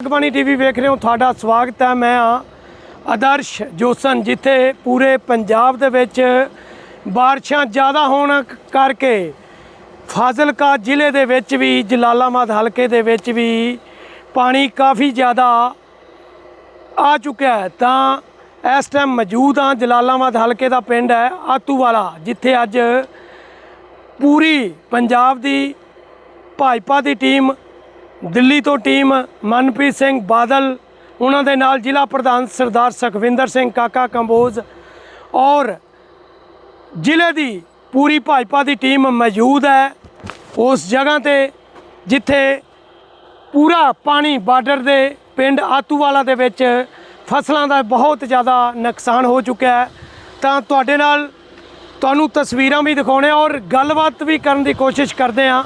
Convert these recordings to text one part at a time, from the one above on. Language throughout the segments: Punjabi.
ਬਾਗਬਾਨੀ ਟੀਵੀ ਵੇਖ ਰਹੇ ਹੋ, ਤੁਹਾਡਾ ਸਵਾਗਤ ਹੈ। ਮੈਂ ਆ ਆਦਰਸ਼ ਜੋਸਨ, ਜਿੱਥੇ ਪੂਰੇ ਪੰਜਾਬ ਦੇ ਵਿੱਚ ਬਾਰਿਸ਼ਾਂ ਜ਼ਿਆਦਾ ਹੋਣ ਕਰਕੇ ਫਾਜ਼ਿਲਕਾ ਜ਼ਿਲ੍ਹੇ ਦੇ ਵਿੱਚ ਵੀ, ਜਲਾਲਾਬਾਦ ਹਲਕੇ ਦੇ ਵਿੱਚ ਵੀ ਪਾਣੀ ਕਾਫੀ ਜ਼ਿਆਦਾ ਆ ਚੁੱਕਿਆ ਹੈ। ਤਾਂ ਇਸ ਟਾਈਮ ਮੌਜੂਦ ਆ ਜਲਾਲਾਬਾਦ ਹਲਕੇ ਦਾ ਪਿੰਡ ਹੈ ਆਤੂਵਾਲਾ, ਜਿੱਥੇ ਅੱਜ ਪੂਰੀ ਪੰਜਾਬ ਦੀ ਭਾਜਪਾ ਦੀ ਟੀਮ ਦਿੱਲੀ ਤੋਂ ਟੀਮ ਮਨਪ੍ਰੀਤ ਸਿੰਘ ਬਾਦਲ, ਉਹਨਾਂ ਦੇ ਨਾਲ ਜ਼ਿਲ੍ਹਾ ਪ੍ਰਧਾਨ ਸਰਦਾਰ ਸੁਖਵਿੰਦਰ ਸਿੰਘ ਕਾਕਾ ਕੰਬੋਜ ਔਰ ਜ਼ਿਲ੍ਹੇ ਦੀ ਪੂਰੀ ਭਾਜਪਾ ਦੀ ਟੀਮ ਮੌਜੂਦ ਹੈ। ਉਸ ਜਗ੍ਹਾ ਤੇ ਜਿੱਥੇ ਪੂਰਾ ਪਾਣੀ ਬਾਰਡਰ ਦੇ ਪਿੰਡ ਆਤੂਵਾਲਾ ਦੇ ਵਿੱਚ ਫਸਲਾਂ ਦਾ ਬਹੁਤ ਜ਼ਿਆਦਾ ਨੁਕਸਾਨ ਹੋ ਚੁੱਕਿਆ ਹੈ। ਤਾਂ ਤੁਹਾਡੇ ਨਾਲ ਤੁਹਾਨੂੰ ਤਸਵੀਰਾਂ ਵੀ ਦਿਖਾਉਣੇ ਔਰ ਗੱਲਬਾਤ ਵੀ ਕਰਨ ਦੀ ਕੋਸ਼ਿਸ਼ ਕਰਦੇ ਹਾਂ।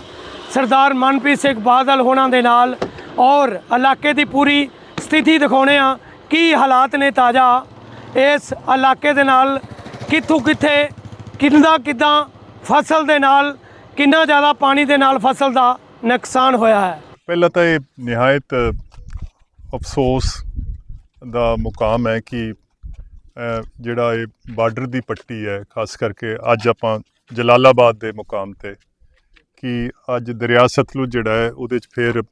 ਸਰਦਾਰ ਮਨਪ੍ਰੀਤ ਸਿੰਘ ਬਾਦਲ ਹੋਣਾ ਦੇ ਨਾਲ ਔਰ ਇਲਾਕੇ ਦੀ ਪੂਰੀ ਸਥਿਤੀ ਦਿਖਾਉਣੇ ਆ ਕੀ ਹਾਲਾਤ ਨੇ ਤਾਜ਼ਾ ਇਸ ਇਲਾਕੇ ਦੇ ਨਾਲ? ਕਿੱਥੋਂ ਕਿੱਥੇ? ਕਿੰਦਾ ਕਿਦਾਂ ਫਸਲ ਦੇ ਨਾਲ? ਕਿੰਨਾ ਜ਼ਿਆਦਾ ਪਾਣੀ ਦੇ ਨਾਲ ਫਸਲ ਦਾ ਨੁਕਸਾਨ ਹੋਇਆ ਹੈ? ਪਹਿਲਾਂ ਤਾਂ ਇਹ ਨਿਹਾਇਤ ਅਫਸੋਸ ਦਾ ਮੁਕਾਮ ਹੈ ਕਿ ਜਿਹੜਾ ਇਹ ਬਾਰਡਰ ਦੀ ਪੱਟੀ ਹੈ, ਖਾਸ ਕਰਕੇ ਅੱਜ ਆਪਾਂ ਜਲਾਲਾਬਾਦ ਦੇ ਮੁਕਾਮ ਤੇ ਕਿ ਅੱਜ ਦਰਿਆ ਸਤਲੁਜ ਜਿਹੜਾ ਹੈ ਉਹਦੇ 'ਚ ਫੇਰ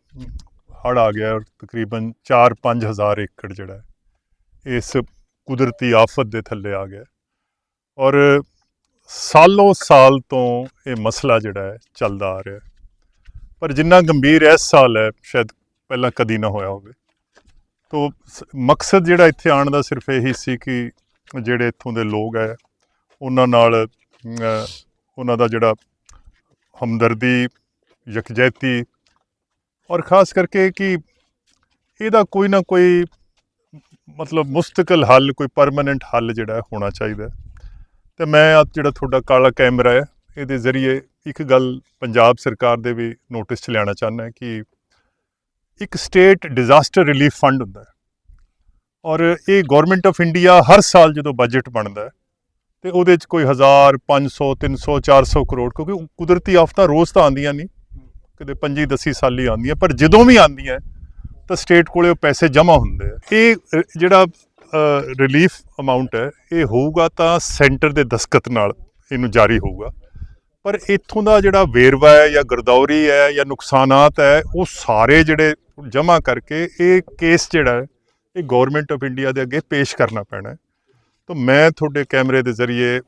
ਹੜ੍ਹ ਆ ਗਿਆ ਔਰ ਤਕਰੀਬਨ 4-5 ਹਜ਼ਾਰ ਏਕੜ ਜਿਹੜਾ ਹੈ ਇਸ ਕੁਦਰਤੀ ਆਫਤ ਦੇ ਥੱਲੇ ਆ ਗਿਆ। ਔਰ ਸਾਲੋਂ ਸਾਲ ਤੋਂ ਇਹ ਮਸਲਾ ਜਿਹੜਾ ਹੈ ਚੱਲਦਾ ਆ ਰਿਹਾ ਪਰ ਜਿੰਨਾ ਗੰਭੀਰ ਇਸ ਸਾਲ ਹੈ, ਸ਼ਾਇਦ ਪਹਿਲਾਂ ਕਦੀ ਨਾ ਹੋਇਆ ਹੋਵੇ। ਤੋ ਸ- ਮਕਸਦ ਜਿਹੜਾ ਇੱਥੇ ਆਉਣ ਦਾ ਸਿਰਫ ਇਹੀ ਸੀ ਕਿ ਜਿਹੜੇ ਇੱਥੋਂ ਦੇ ਲੋਕ ਹੈ, ਉਹਨਾਂ ਨਾਲ ਉਹਨਾਂ ਦਾ ਜਿਹੜਾ ਹਮਦਰਦੀ ਯਕਜਹਿਤੀ ਔਰ ਖਾਸ ਕਰਕੇ ਕਿ ਇਹਦਾ ਕੋਈ ਨਾ ਕੋਈ ਮਤਲਬ ਮੁਸਤਕਲ ਹੱਲ, ਕੋਈ ਪਰਮਨੈਂਟ ਹੱਲ ਜਿਹੜਾ ਹੋਣਾ ਚਾਹੀਦਾ ਹੈ। ਤੇ ਮੈਂ ਆ ਜਿਹੜਾ ਤੁਹਾਡਾ ਕਾਲਾ ਕੈਮਰਾ ਹੈ, ਇਹਦੇ ਜ਼ਰੀਏ ਇੱਕ ਗੱਲ ਪੰਜਾਬ ਸਰਕਾਰ ਦੇ ਵੀ ਨੋਟਿਸ 'ਚ ਲਿਆਉਣਾ ਚਾਹੁੰਦਾ ਹਾਂ ਕਿ ਇੱਕ ਸਟੇਟ ਡਿਜ਼ਾਸਟਰ ਰਿਲੀਫ ਫੰਡ ਹੁੰਦਾ ਹੈ ਔਰ ਇਹ ਗਵਰਨਮੈਂਟ ਆਫ ਇੰਡੀਆ ਹਰ ਸਾਲ ਜਦੋਂ ਬਜਟ ਬਣਦਾ ਹੈ ਤੇ ਉਹਦੇ 'ਚ ਕੋਈ 1000 500 300 400 ਕਰੋੜ, ਕਿਉਂਕਿ ਕੁਦਰਤੀ ਆਫਤਾਂ ਰੋਜ਼ ਤਾਂ ਆਉਂਦੀਆਂ ਨਹੀਂ। ਕਦੇ 25 10 ਸਾਲੀ ਆਉਂਦੀਆਂ, ਪਰ ਜਦੋਂ ਵੀ ਆਉਂਦੀਆਂ, ਤਾਂ ਸਟੇਟ ਕੋਲੇ ਉਹ ਪੈਸੇ ਜਮ੍ਹਾਂ ਹੁੰਦੇ ਆ। ਇਹ ਜਿਹੜਾ ਰਿਲੀਫ ਅਮਾਉਂਟ ਹੈ, ਇਹ ਹੋਊਗਾ ਤਾਂ ਸੈਂਟਰ ਦੇ ਦਸਖਤ ਨਾਲ ਇਹਨੂੰ ਜਾਰੀ ਹੋਊਗਾ। ਪਰ ਇੱਥੋਂ ਦਾ ਜਿਹੜਾ ਵੇਰਵਾ ਹੈ ਜਾਂ ਗਰਦੌਰੀ ਹੈ ਜਾਂ ਨੁਕਸਾਨਾਤ ਹੈ, ਉਹ ਸਾਰੇ ਜਿਹੜੇ ਜਮ੍ਹਾਂ ਕਰਕੇ ਇਹ ਕੇਸ ਜਿਹੜਾ ਹੈ, ਇਹ ਗਵਰਨਮੈਂਟ ਆਫ ਇੰਡੀਆ ਦੇ ਅੱਗੇ ਪੇਸ਼ ਕਰਨਾ ਪੈਣਾ ਹੈ। ਤਾਂ ਮੈਂ ਤੁਹਾਡੇ ਕੈਮਰੇ ਦੇ ਜ਼ਰੀਏ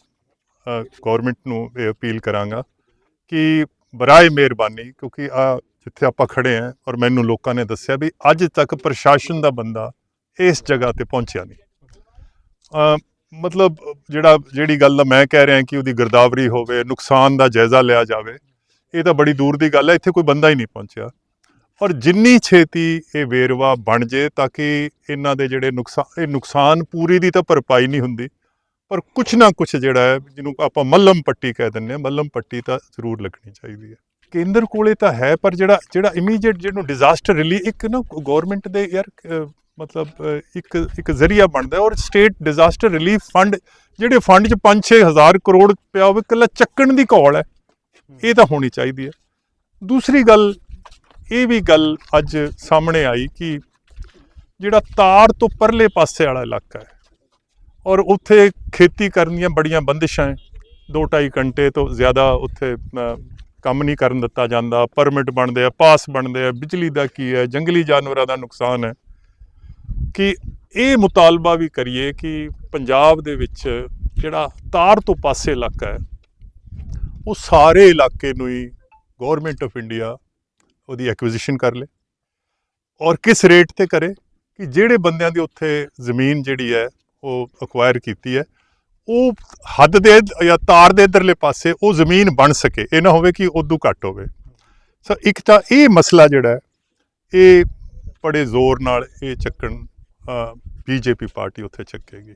ਗਵਰਨਮੈਂਟ ਨੂੰ ਇਹ ਅਪੀਲ ਕਰਾਂਗਾ ਕਿ ਬਰਾਏ ਮਿਹਰਬਾਨੀ, ਕਿਉਂਕਿ ਆ ਜਿੱਥੇ ਆਪਾਂ ਖੜੇ ਆਂ ਔਰ ਮੈਨੂੰ ਲੋਕਾਂ ਨੇ ਦੱਸਿਆ ਵੀ ਅੱਜ ਤੱਕ ਪ੍ਰਸ਼ਾਸਨ ਦਾ ਬੰਦਾ ਇਸ ਜਗ੍ਹਾ ਤੇ ਪਹੁੰਚਿਆ ਨਹੀਂ। ਮਤਲਬ ਜਿਹੜਾ, ਜਿਹੜੀ ਗੱਲ ਮੈਂ ਕਹਿ ਰਿਹਾ ਕਿ ਉਹਦੀ ਗਿਰਦਾਵਰੀ ਹੋਵੇ, ਨੁਕਸਾਨ ਦਾ ਜਾਇਜ਼ਾ ਲਿਆ ਜਾਵੇ, ਇਹ ਤਾਂ ਬੜੀ ਦੂਰ ਦੀ ਗੱਲ ਹੈ, ਇੱਥੇ ਕੋਈ ਬੰਦਾ ਹੀ ਨਹੀਂ ਪਹੁੰਚਿਆ। ਔਰ ਜਿੰਨੀ ਛੇਤੀ ਇਹ ਵੇਰਵਾ ਬਣ ਜੇ ਤਾਂ ਕਿ ਇਹਨਾਂ ਦੇ ਜਿਹੜੇ ਨੁਕਸਾਨ ਇਹ ਨੁਕਸਾਨ ਪੂਰੀ ਦੀ ਤਾਂ ਭਰਪਾਈ ਨਹੀਂ ਹੁੰਦੀ, ਪਰ ਕੁਛ ਨਾ ਕੁਛ ਜਿਹੜਾ ਹੈ, ਜਿਹਨੂੰ ਆਪਾਂ ਮੱਲਮ ਪੱਟੀ ਕਹਿ ਦਿੰਦੇ ਆ ਮੱਲਮ ਪੱਟੀ ਤਾਂ ਜ਼ਰੂਰ ਲੱਗਣੀ ਚਾਹੀਦੀ ਹੈ। ਕੇਂਦਰ ਕੋਲੇ ਤਾਂ ਹੈ, ਪਰ ਜਿਹੜਾ ਜਿਹੜਾ ਇਮੀਡੀਏਟ ਜਿਹਨੂੰ ਡਿਜ਼ਾਸਟਰ ਰਿਲੀ ਇੱਕ ਨਾ ਗਵਰਨਮੈਂਟ ਦੇ ਯਾਰ ਮਤਲਬ ਇੱਕ ਇੱਕ ਜ਼ਰੀਆ ਬਣਦਾ ਔਰ ਸਟੇਟ ਡਿਜ਼ਾਸਟਰ ਰਿਲੀਫ ਫੰਡ ਜਿਹੜੇ ਫੰਡ 'ਚ 5-6 ਹਜ਼ਾਰ ਕਰੋੜ ਪਿਆ ਹੋਵੇ, ਇਕੱਲਾ ਚੱਕਣ ਦੀ ਘੋਲ ਹੈ। ਇਹ ਤਾਂ ਹੋਣੀ ਚਾਹੀਦੀ ਹੈ। ਦੂਸਰੀ ਗੱਲ ਇਹ ਵੀ ਗੱਲ ਅੱਜ ਸਾਹਮਣੇ ਆਈ ਕਿ ਜਿਹੜਾ ਤਾਰ ਤੋਂ ਪਰਲੇ ਪਾਸੇ ਵਾਲਾ ਇਲਾਕਾ ਹੈ ਔਰ ਉੱਥੇ ਖੇਤੀ ਕਰਨ ਦੀਆਂ ਬੜੀਆਂ ਬੰਦਿਸ਼ਾਂ ਹੈ 2.5 ਘੰਟੇ ਤੋਂ ਜ਼ਿਆਦਾ ਉੱਥੇ ਕੰਮ ਨਹੀਂ ਕਰਨ ਦਿੱਤਾ ਜਾਂਦਾ ਪਰਮਿਟ ਬਣਦੇ ਆ ਪਾਸ ਬਣਦੇ ਆ, ਬਿਜਲੀ ਦਾ ਕੀ ਹੈ, ਜੰਗਲੀ ਜਾਨਵਰਾਂ ਦਾ ਨੁਕਸਾਨ ਹੈ। ਕਿ ਇਹ ਮੁਤਾਲਬਾ ਵੀ ਕਰੀਏ ਕਿ ਪੰਜਾਬ ਦੇ ਵਿੱਚ ਜਿਹੜਾ ਤਾਰ ਤੋਂ ਪਾਸੇ ਇਲਾਕਾ ਹੈ, ਉਹ ਸਾਰੇ ਇਲਾਕੇ ਨੂੰ ਹੀ ਗਵਰਨਮੈਂਟ ਆਫ ਇੰਡੀਆ ਉਹਦੀ ਐਕੁਜੀਸ਼ਨ ਕਰ ਲੇ ਔਰ ਕਿਸ ਰੇਟ ਤੇ ਕਰੇ ਕਿ ਜਿਹੜੇ ਬੰਦਿਆਂ ਦੀ ਉੱਥੇ ਜ਼ਮੀਨ ਜਿਹੜੀ ਹੈ ਉਹ ਅਕਵਾਇਰ ਕੀਤੀ ਹੈ, ਉਹ ਹੱਦ ਦੇ ਜਾਂ ਤਾਰ ਦੇ ਇਧਰਲੇ ਪਾਸੇ ਉਹ ਜ਼ਮੀਨ ਬਣ ਸਕੇ, ਇਹ ਨਾ ਹੋਵੇ ਕਿ ਉਦੋਂ ਘੱਟ ਹੋਵੇ। ਸੋ ਇੱਕ ਤਾਂ ਇਹ ਮਸਲਾ ਜਿਹੜਾ ਇਹ ਬੜੇ ਜ਼ੋਰ ਨਾਲ ਇਹ ਚੱਕਣ ਬੀਜੇਪੀ ਪਾਰਟੀ ਉੱਥੇ ਚੱਕੇਗੀ।